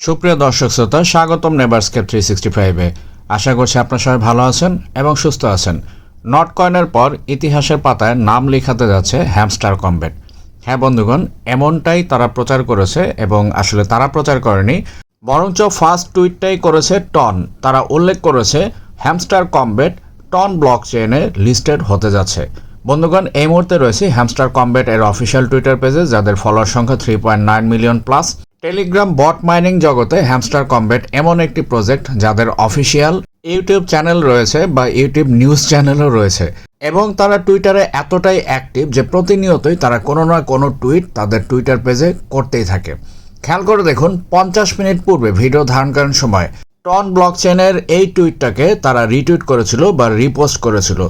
সুপ্রিয় দর্শক শ্রোতা, স্বাগতম নেবারস্কেপ থ্রি সিক্সটি ফাইভে আশা করছি আপনার সবাই ভালো আছেন এবং সুস্থ আছেন। নট কয়েনের পর ইতিহাসের পাতায় নাম লেখাতে যাচ্ছে হ্যামস্টার কমব্যাট হ্যাঁ বন্ধুগণ, এমনটাই তারা প্রচার করেছে এবং আসলে তারা প্রচার করেনি, বরঞ্চ ফার্স্ট টুইটটাই করেছে টন তারা উল্লেখ করেছে হ্যামস্টার কমব্যাট টন ব্লক চেনে লিস্টেড হতে যাচ্ছে। বন্ধুগণ, এই মুহূর্তে রয়েছে হ্যামস্টার কমব্যাট এর অফিসিয়াল টুইটার পেজে যাদের ফলোয়ার সংখ্যা three point nine million plus Telegram bot mining জগতে হ্যামস্টার কমব্যাট এমন একটি প্রজেক্ট যাদের অফিসিয়াল ইউটিউব চ্যানেল রয়েছে বা ইউটিউব নিউজ চ্যানেলও রয়েছে। এবং তারা টুইটারে এতটাই অ্যাক্টিভ যে প্রতিনিয়তই তারা কোনো না কোনো টুইট তাদের টুইটার পেজে করতেই থাকে। খেয়াল করে দেখুন, পঞ্চাশ মিনিট পূর্বে ভিডিও ধারণকালীন সময় টন ব্লক চেনের এই টুইটটাকে তারা রিটুইট করেছিল বা রিপোস্ট করেছিল।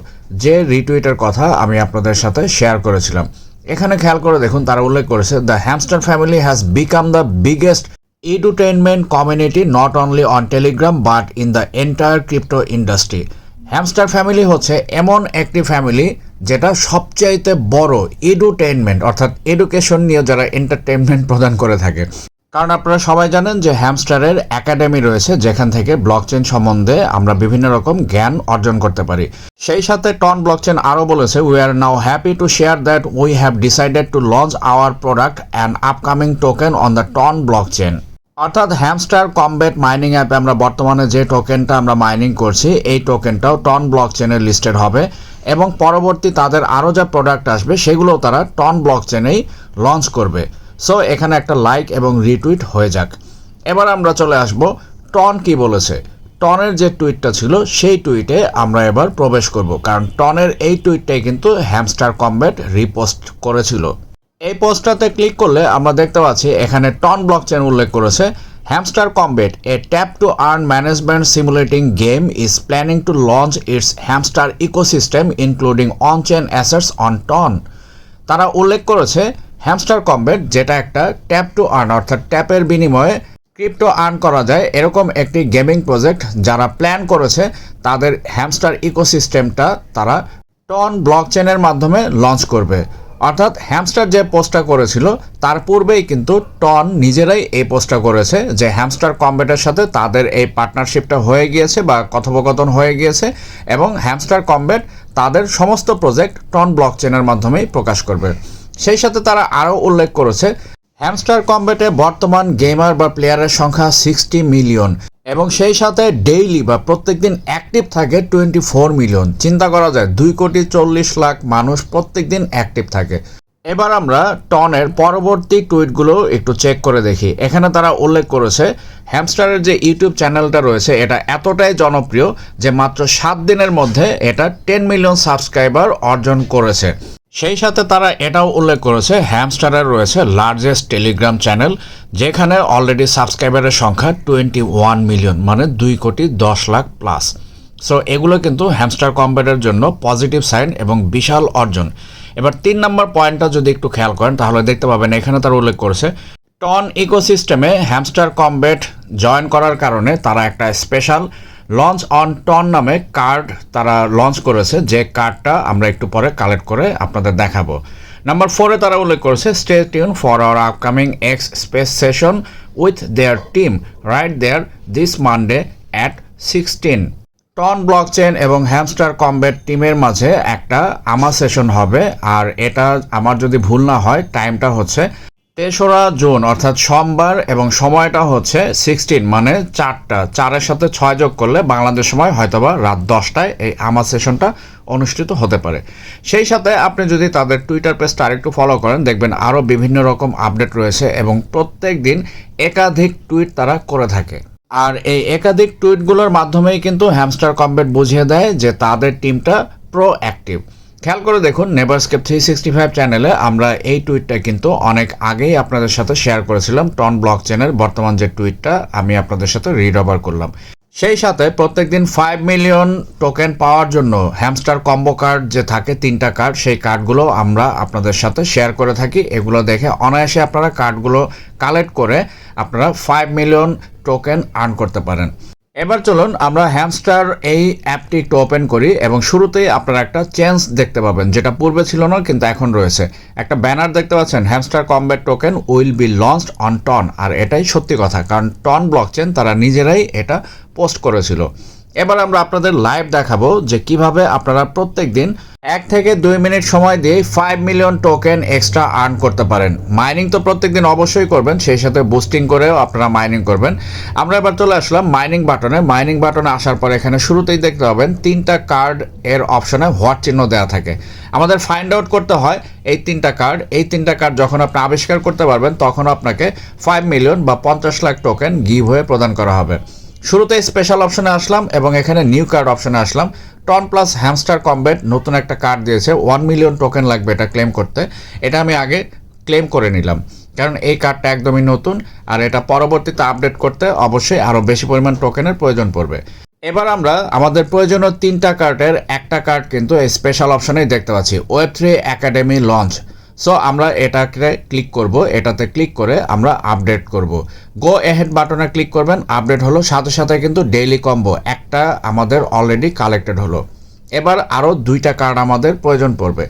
যে রিটুইটের কথা আমি আপনাদের সাথে শেয়ার করেছিলাম। এখানে খেয়াল করে দেখুন, তারা উল্লেখ করেছে the Hamster family has become the biggest edutainment community not only on Telegram but in the entire crypto industry Hamster family হচ্ছে এমন একটি ফ্যামিলি যেটা সবচাইতে বড় এডুটেনমেন্ট অর্থাৎ এডুকেশন নিয়ে যারা এন্টারটেনমেন্ট প্রদান করে থাকে। কারণ আপনারা সবাই জানেন যে হ্যামস্টারের একাডেমি রয়েছে, যেখান থেকে ব্লকচেন সম্বন্ধে আমরা বিভিন্ন রকম জ্ঞান অর্জন করতে পারি। সেই সাথে টন ব্লকচেন আরও বলেছে we are now happy to share that we have decided to launch our product and upcoming token on the TON blockchain অর্থাৎ হ্যামস্টার কমব্যাট মাইনিং অ্যাপে আমরা বর্তমানে যে টোকেনটা আমরা মাইনিং করছি, এই টোকেনটাও টন ব্লক চেনের লিস্টেড হবে এবং পরবর্তী তাদের আরও যা প্রোডাক্ট আসবে, সেগুলোও তারা টন ব্লক চেনেই লঞ্চ করবে। সো এখানে একটা লাইক এবং রিটুইট হয়ে যাক। এবার আমরা চলে আসব টন কি বলেছে। টনের যে টুইটটা ছিল, সেই টুইটে আমরা এবার প্রবেশ করব। কারণ টনের এই টুইটটাই কিন্তু হ্যামস্টার কমব্যাট রিপোস্ট করেছিল। এই পোস্টটাতে ক্লিক করলে আমরা দেখতে পাচ্ছি, এখানে টন ব্লক চেন উল্লেখ করেছে Hamster Kombat a tap to earn management simulating game is planning to launch its Hamster ecosystem including on chain assets on TON তারা উল্লেখ করেছে হ্যামস্টার কমবেট যেটা একটা ট্যাপ টু আর্ন অর্থাৎ ট্যাপের বিনিময়ে ক্রিপ্টো আর্ন করা যায়, এরকম একটি গেমিং প্রজেক্ট যারা প্ল্যান করেছে, তাদের হ্যামস্টার ইকোসিস্টেমটা তারা টন ব্লক চেনের মাধ্যমে লঞ্চ করবে। অর্থাৎ হ্যামস্টার যে পোস্টটা করেছিল, তার পূর্বেই কিন্তু টন নিজেরাই এই পোস্টটা করেছে, যে হ্যামস্টার কম্বেটের সাথে তাদের এই পার্টনারশিপটা হয়ে গিয়েছে বা কথোপকথন হয়ে গিয়েছে, এবং হ্যামস্টার কম্বেট তাদের সমস্ত প্রজেক্ট টন ব্লক চেনের মাধ্যমেই প্রকাশ করবে। সেই সাথে তারা আরও উল্লেখ করেছে, হ্যামস্টার কম্বেটে বর্তমান গেমার বা প্লেয়ারের সংখ্যা সিক্সটি মিলিয়ন এবং সেই সাথে ডেইলি বা প্রত্যেকদিন অ্যাক্টিভ থাকে টোয়েন্টি ফোর মিলিয়ন। চিন্তা করা যায়, দুই কোটি চল্লিশ লাখ মানুষ প্রত্যেকদিন অ্যাক্টিভ থাকে। এবার আমরা টনের পরবর্তী টুইটগুলো একটু চেক করে দেখি। এখানে তারা উল্লেখ করেছে, হ্যামস্টারের যে ইউটিউব চ্যানেলটা রয়েছে, এটা এতটাই জনপ্রিয় যে মাত্র সাত দিনের মধ্যে এটা টেন মিলিয়ন সাবস্ক্রাইবার অর্জন করেছে। সেই সাথে তারা এটাও উল্লেখ করেছে হ্যামস্টারের রয়েছে লার্জেস্ট টেলিগ্রাম চ্যানেল যেখানে অলরেডি সাবস্ক্রাইবারের সংখ্যা টোয়েন্টি ওয়ান মিলিয়ন মানে দুই কোটি দশ লাখ প্লাস সো এগুলো কিন্তু হ্যামস্টার কম্বেটের জন্য পজিটিভ সাইন এবং বিশাল অর্জন। এবার তিন নম্বর পয়েন্টটা যদি একটু খেয়াল করেন, তাহলে দেখতে পাবেন এখানে তারা উল্লেখ করেছে টন ইকোসিস্টেমে হ্যামস্টার কমব্যাট জয়েন করার কারণে তারা একটা স্পেশাল লঞ্চ অন টন নামে কার্ড তারা লঞ্চ করেছে। যে কার্ডটা আমরা একটু পরে কালেক্ট করে আপনাদের দেখাবো। নাম্বার ফোরে তারা উল্লেখ করেছে stay tune for our upcoming X space session with their team right there this Monday at sixteen TON blockchain এবং হ্যামস্টার কমব্যাট টিমের মাঝে একটা আমা সেশন হবে। আর এটা আমার যদি ভুল না হয় টাইমটা হচ্ছে তেসরা জুন, অর্থাৎ সোমবার, এবং সময়টা হচ্ছে সিক্সটিন মানে চারটা। চারের সাথে ছয় যোগ করলে বাংলাদেশ সময় হয়তোবা রাত দশটায় এই আমার সেশনটা অনুষ্ঠিত হতে পারে। সেই সাথে আপনি যদি তাদের টুইটার পেজটা আরেকটু ফলো করেন, দেখবেন আরও বিভিন্ন রকম আপডেট রয়েছে এবং প্রত্যেক দিন একাধিক টুইট তারা করে থাকে। আর এই একাধিক টুইটগুলোর মাধ্যমেই কিন্তু হ্যামস্টার কমবেট বুঝিয়ে দেয় যে তাদের টিমটা প্রো অ্যাক্টিভ খেয়াল করে দেখুন নেভারস্কেপ থ্রি সিক্সটি ফাইভ চ্যানেলে আমরা এই টুইটটা কিন্তু অনেক আগেই আপনাদের সাথে শেয়ার করেছিলাম টন ব্লক চ্যানেল বর্তমান যে টুইটটা আমি আপনাদের সাথে রিড ওভার করলাম। সেই সাথে প্রত্যেকদিন ফাইভ মিলিয়ন টোকেন পাওয়ার জন্য হ্যামস্টার কম্বো কার্ড যে থাকে তিনটা কার্ড সেই কার্ডগুলো আমরা আপনাদের সাথে শেয়ার করে থাকি। এগুলো দেখে অনায়াসে আপনারা কার্ডগুলো কালেক্ট করে আপনারা ফাইভ মিলিয়ন টোকেন আর্ন করতে পারেন। এবার চলুন আমরা হ্যামস্টার এই অ্যাপটি একটু ওপেন করি এবং শুরুতেই আপনারা একটা চেঞ্জ দেখতে পাবেন, যেটা পূর্বে ছিল না, কিন্তু এখন রয়েছে। একটা ব্যানার দেখতে পাচ্ছেন Hamster Kombat token will be launch on TON আর এটাই সত্যি কথা, কারণ টন ব্লকচেন তারা নিজেরাই এটা পোস্ট করেছিল। এবার আমরা আপনাদের লাইভ দেখাবো যে কীভাবে আপনারা প্রত্যেক দিন এক থেকে দুই মিনিট সময় দিয়ে five million token extra earn করতে পারেন। মাইনিং তো প্রত্যেক দিন অবশ্যই করবেন, সেই সাথে বুস্টিং করেও আপনারা মাইনিং করবেন। আমরা এবার চলে আসলাম মাইনিং বাটনে মাইনিং বাটনে আসার পর এখানে শুরুতেই দেখতে পাবেন তিনটা কার্ড এর অপশনে হোয়াট চিহ্ন দেওয়া থাকে। আমাদের ফাইন্ড আউট করতে হয় এই তিনটা কার্ড এই তিনটা কার্ড যখন আপনি আবিষ্কার করতে পারবেন, তখন আপনাকে ফাইভ মিলিয়ন বা পঞ্চাশ লাখ টোকেন গিভ হয়ে প্রদান করা হবে। শুরুতে স্পেশাল অপশনে আসলাম এবং এখানে নিউ কার্ড অপশনে আসলাম। টন প্লাস হ্যামস্টার কমবেট নতুন একটা কার্ড দিয়েছে। ওয়ান মিলিয়ন টোকেন লাগবে এটা ক্লেম করতে। এটা আমি আগে ক্লেম করে নিলাম। কারণ এই কার্ডটা একদমই নতুন আর এটা পরবর্তীতে আপডেট করতে অবশ্যই আরও বেশি পরিমাণ টোকেনের প্রয়োজন পড়বে। এবার আমরা আমাদের প্রয়োজনীয় তিনটা কার্ডের একটা কার্ড কিন্তু এই স্পেশাল অপশনেই দেখতে পাচ্ছি। Web three academy launch so আমরা এটাকে ক্লিক করব। এটাতে ক্লিক করে আমরা আপডেট করব। গো এহেড বাটনে ক্লিক করবেন। আপডেট হলো, সাথে সাথে কিন্তু ডেইলি কম্বো একটা আমাদের অলরেডি কালেক্টেড হলো। এবার আরও দুইটা কার্ড আমাদের প্রয়োজন পড়বে।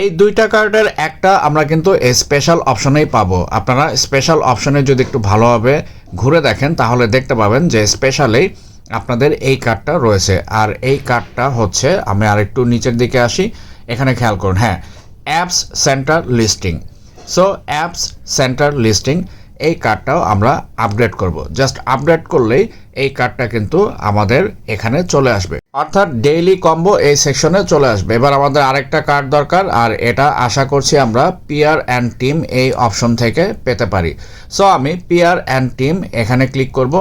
এই দুইটা কার্ডের একটা আমরা কিন্তু স্পেশাল অপশনেই পাবো। আপনারা স্পেশাল অপশনে যদি একটু ভালোভাবে ঘুরে দেখেন, তাহলে দেখতে পাবেন যে স্পেশালেই আপনাদের এই কার্ডটা রয়েছে। আর এই কার্ডটা হচ্ছে, আমি আরেকটু নিচের দিকে আসি। এখানে খেয়াল করুন হ্যাঁ। Apps centre listing so apps centre listing এই কার্ডটাও আমরা আপডেট করব। জাস্ট আপডেট করলেই এই কার্ডটা কিন্তু আমাদের এখানে চলে আসবে। অর্থাৎ ডেইলি কম্বো এই সেকশনে চলে আসবে। এবার আমাদের আরেকটা কার্ড দরকার, আর এটা আশা করছি আমরা পিয়ার অ্যান্ড টিম এই অপশন থেকে পেতে পারি। সো আমি পিয়ার অ্যান্ড টিম এখানে ক্লিক করব।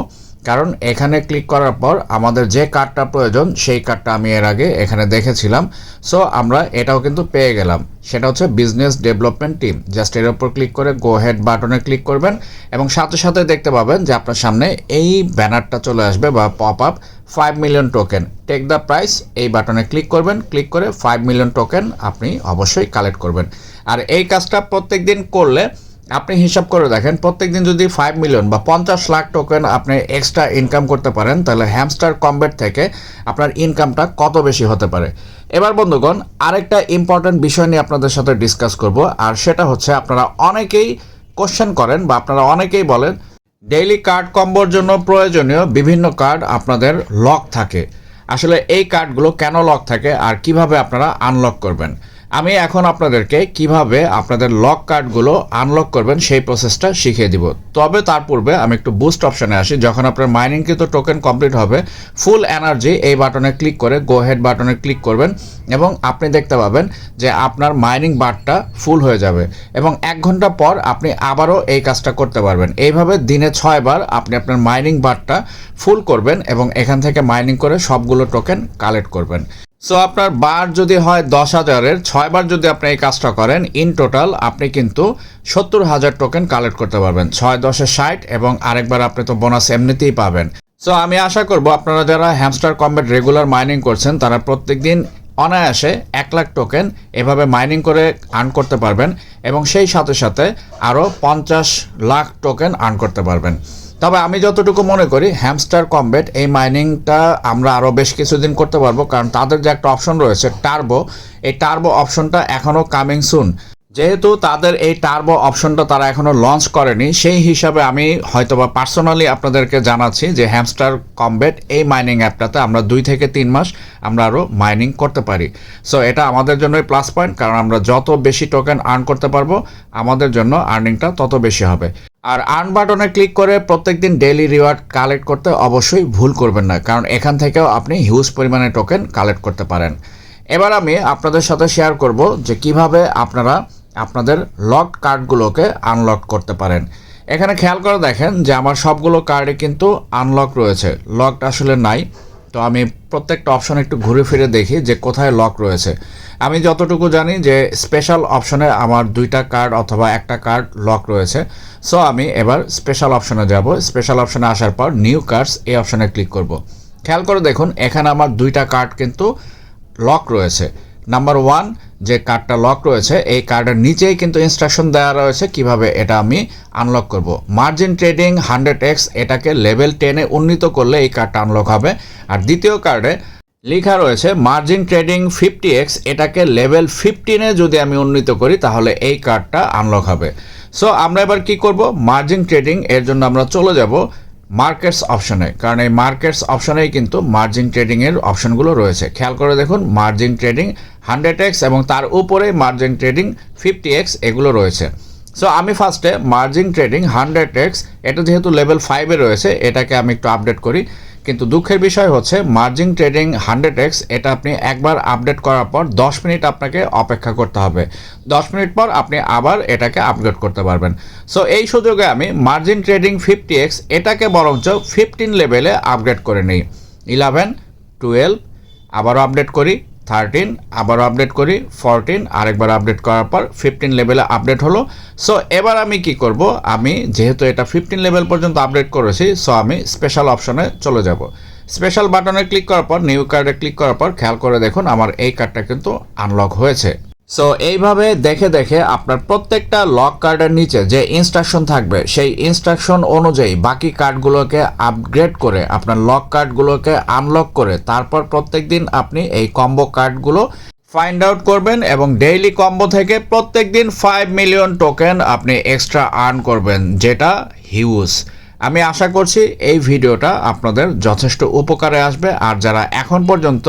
কারণ এখানে ক্লিক করার পর আমাদের যে কার্ডটা প্রয়োজন, সেই কার্ডটা আমি এর আগে এখানে দেখেছিলাম। সো আমরা এটাও কিন্তু পেয়ে গেলাম। সেটা হচ্ছে বিজনেস ডেভেলপমেন্ট টিম জাস্ট এর উপর ক্লিক করে গো হেড বাটনে ক্লিক করবেন এবং সাথে সাথে দেখতে পাবেন যে আপনার সামনে এই ব্যানারটা চলে আসবে বা pop up five million token take the prize এই বাটনে ক্লিক করবেন। ক্লিক করে ফাইভ মিলিয়ন টোকেন আপনি অবশ্যই কালেক্ট করবেন। আর এই কাজটা প্রত্যেক দিন করলে আপনি হিসাব করে দেখেন প্রত্যেক দিন যদি ফাইভ মিলিয়ন বা পঞ্চাশ লাখ টোকেন আপনি এক্সট্রা ইনকাম করতে পারেন, তাহলে হ্যামস্টার কমবেট থেকে আপনার ইনকামটা কত বেশি হতে পারে? এবার বন্ধুগণ, আরেকটা ইম্পর্ট্যান্ট বিষয় নিয়ে আপনাদের সাথে ডিসকাস করব, আর সেটা হচ্ছে আপনারা অনেকেই কোশ্চেন করেন বা আপনারা অনেকেই বলেন ডেইলি কার্ড কম্বোর জন্য প্রয়োজনীয় বিভিন্ন কার্ড আপনাদের লক থাকে। আসলে এই কার্ডগুলো কেন লক থাকে আর কীভাবে আপনারা আনলক করবেন? আমি এখন আপনাদেরকে কীভাবে আপনাদের লক কার্ডগুলো আনলক করবেন সেই প্রসেসটা শিখিয়ে দিব। তবে তার পূর্বে আমি একটু বুস্ট অপশনে আসি। যখন আপনার মাইনিংকৃত টোকেন কমপ্লিট হবে ফুল এনার্জি এই বাটনে ক্লিক করে গো হেড বাটনে ক্লিক করবেন এবং আপনি দেখতে পাবেন যে আপনার মাইনিং বারটা ফুল হয়ে যাবে এবং এক ঘণ্টা পর আপনি আবারও এই কাজটা করতে পারবেন। এইভাবে দিনে ছয়বার আপনি আপনার মাইনিং বারটা ফুল করবেন এবং এখান থেকে মাইনিং করে সবগুলো টোকেন কালেক্ট করবেন। সো আপনার বার যদি হয় দশ হাজারের ছয়বার যদি আপনি এই কাজটা করেন ইন টোটাল আপনি কিন্তু সত্তর হাজার টোকেন কালেক্ট করতে পারবেন। ছয় দশে ষাট এবং আরেকবার আপনি তো বোনাস এমনিতেই পাবেন। সো আমি আশা করব আপনারা যারা হ্যামস্টার কম্বেট রেগুলার মাইনিং করছেন, তারা প্রত্যেক দিন অনায়াসে এক লাখ টোকেন এভাবে মাইনিং করে আর্ন করতে পারবেন এবং সেই সাথে সাথে আরও পঞ্চাশ লাখ টোকেন আর্ন করতে পারবেন। তবে আমি যতটুকু মনে করি হ্যামস্টার কমবেট এই মাইনিংটা আমরা আরও বেশ কিছুদিন করতে পারব। কারণ তাদের যে একটা অপশন রয়েছে টার্বো এই টার্বো অপশনটা এখনও কামিং সুন যেহেতু তাদের এই টার্বো অপশনটা তারা এখনও লঞ্চ করেনি, সেই হিসাবে আমি হয়তোবা পার্সোনালি আপনাদেরকে জানাচ্ছি যে হ্যামস্টার কমবেট এই মাইনিং অ্যাপটাতে আমরা দুই থেকে তিন মাস আমরা আরও মাইনিং করতে পারি। সো এটা আমাদের জন্যই প্লাস পয়েন্ট কারণ আমরা যত বেশি টোকেন আর্ন করতে পারব, আমাদের জন্য আর্নিংটা তত বেশি হবে। আর আর্ন বাটনে ক্লিক করে প্রত্যেকদিন ডেইলি রিওয়ার্ড কালেক্ট করতে অবশ্যই ভুল করবেন না, কারণ এখান থেকেও আপনি হিউজ পরিমাণে টোকেন কালেক্ট করতে পারেন। এবার আমি আপনাদের সাথে শেয়ার করব যে কীভাবে আপনারা আপনাদের লক কার্ডগুলোকে আনলক করতে পারেন। এখানে খেয়াল করে দেখেন যে আমার সবগুলো কার্ডে কিন্তু আনলক রয়েছে। লকড আসলে নাই। তো আমি প্রত্যেকটা অপশন একটু ঘুরে ফিরে দেখি যে কোথায় লক রয়েছে। আমি যতটুকু জানি যে স্পেশাল অপশনে আমার দুইটা কার্ড অথবা একটা কার্ড লক রয়েছে। সো আমি এবার স্পেশাল অপশনে যাব। স্পেশাল অপশনে আসার পর নিউ কার্ডস এই অপশনে ক্লিক করব। খেয়াল করে দেখুন, এখানে আমার দুইটা কার্ড কিন্তু লক রয়েছে। নাম্বার ওয়ান যে কার্ডটা লক রয়েছে, এই কার্ডের নিচেই কিন্তু ইনস্ট্রাকশন দেওয়া রয়েছে কীভাবে এটা আমি আনলক করব। মার্জিন ট্রেডিং হান্ড্রেড এক্স এটাকে লেভেল টেনে উন্নীত করলে এই কার্ডটা আনলক হবে। আর দ্বিতীয় কার্ডে লেখা রয়েছে মার্জিন ট্রেডিং ফিফটি এক্স এটাকে লেভেল ফিফটিনে যদি আমি উন্নীত করি, তাহলে এই কার্ডটা আনলক হবে। সো আমরা এবার কি করব? মার্জিন ট্রেডিং এর জন্য আমরা চলে যাব মার্কেটস অপশনে কারণ এই মার্কেটস অপশনেই কিন্তু মার্জিন ট্রেডিংয়ের অপশনগুলো রয়েছে। খেয়াল করে দেখুন মার্জিন ট্রেডিং হান্ড্রেড এক্স এবং তার উপরে মার্জিন ট্রেডিং ফিফটি এক্স এগুলো রয়েছে। সো আমি ফার্স্টে মার্জিন ট্রেডিং হান্ড্রেড এক্স, এটা যেহেতু লেভেল ফাইভে রয়েছে, এটাকে আমি একটু আপডেট করি। কিন্তু দুঃখের বিষয় হচ্ছে, মার্জিন ট্রেডিং হান্ড্রেড এক্স, এটা আপনি একবার আপডেট করার পর দশ মিনিট আপনাকে অপেক্ষা করতে হবে। দশ মিনিট পর আপনি আবার এটাকে আপগ্রেড করতে পারবেন। সো এই সুযোগে আমি মার্জিন ট্রেডিং ফিফটি এক্স, এটাকে বরঞ্চ ফিফটিন লেভেলে আপগ্রেড করে নিই। ইলেভেন, টুয়েলভ, আবারও আপডেট করি। থার্টিন আবারও আপডেট করি ফোরটিন আরেকবার আপডেট করার পর ফিফটিন লেভেলে আপডেট হলো। সো এবার আমি কি করব? আমি যেহেতু এটা ফিফটিন লেভেল পর্যন্ত আপডেট করেছি সো আমি স্পেশাল অপশনে চলে যাব। স্পেশাল বাটনে ক্লিক করার পর নিউ কার্ডে ক্লিক করার পর, খেয়াল করে দেখুন, আমার এই কার্ডটা কিন্তু আনলক হয়েছে। সো এইভাবে দেখে দেখে আপনার প্রত্যেকটা লক কার্ডের নিচে যে ইনস্ট্রাকশন থাকবে, সেই ইনস্ট্রাকশন অনুযায়ী বাকি কার্ডগুলোকে আপগ্রেড করে, আপনার লক কার্ডগুলোকে আনলক করে, তারপর প্রত্যেক দিন আপনি এই কম্বো কার্ডগুলো ফাইন্ড আউট করবেন এবং ডেইলি কম্বো থেকে প্রত্যেক দিন ফাইভ মিলিয়ন টোকেন আপনি এক্সট্রা আর্ন করবেন, যেটা হিউজ আমি আশা করছি এই ভিডিওটা আপনাদের যথেষ্ট উপকারে আসবে। আর যারা এখন পর্যন্ত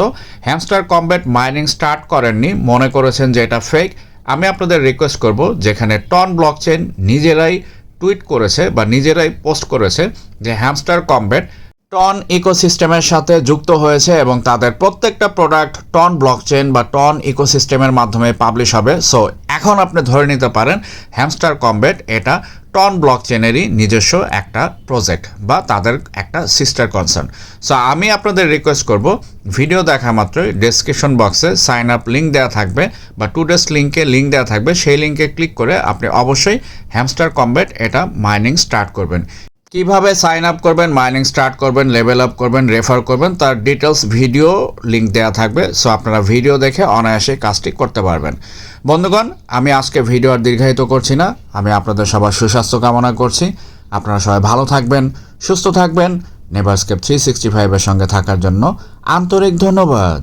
হ্যামস্টার কম্ব্যাট মাইনিং স্টার্ট করেননি, মনে করেছেন যে এটা ফেক আমি আপনাদের রিকোয়েস্ট করব যেখানে টন ব্লকচেন নিজেরাই টুইট করেছে বা নিজেরাই পোস্ট করেছে যে হ্যামস্টার কম্ব্যাট টন ইকোসিস্টেমের সাথে যুক্ত হয়েছে এবং তাদের প্রত্যেকটা প্রোডাক্ট টন ব্লকচেন বা টন ইকোসিস্টেমের মাধ্যমে পাবলিশ হবে। সো এখন আপনি ধরে নিতে পারেন হ্যামস্টার কম্বেট এটা টন ব্লকচেনেরই নিজস্ব একটা প্রজেক্ট বা তাদের একটা সিস্টার কনসার্ন সো আমি আপনাদের রিকোয়েস্ট করব ভিডিও দেখা মাত্রই ডেসক্রিপশন বক্সে সাইন আপ লিঙ্ক দেওয়া থাকবে বা টু ডেস লিঙ্কে লিঙ্ক দেওয়া থাকবে, সেই লিঙ্কে ক্লিক করে আপনি অবশ্যই হ্যামস্টার কম্বেট এটা মাইনিং স্টার্ট করবেন। কীভাবে সাইন আপ করবেন মাইনিং স্টার্ট করবেন লেভেল আপ করবেন রেফার করবেন, তার ডিটেলস ভিডিও লিঙ্ক দেওয়া থাকবে। সো আপনারা ভিডিও দেখে অনায়াসে কাজটি করতে পারবেন। বন্ধুগণ, আমি আজকে ভিডিও আর দীর্ঘায়িত করছি না। আমি আপনাদের সবার সুস্বাস্থ্য কামনা করছি। আপনারা সবাই ভালো থাকবেন, সুস্থ থাকবেন। নেভারস্কেপ থ্রি সিক্সটি ফাইভের সঙ্গে থাকার জন্য আন্তরিক ধন্যবাদ।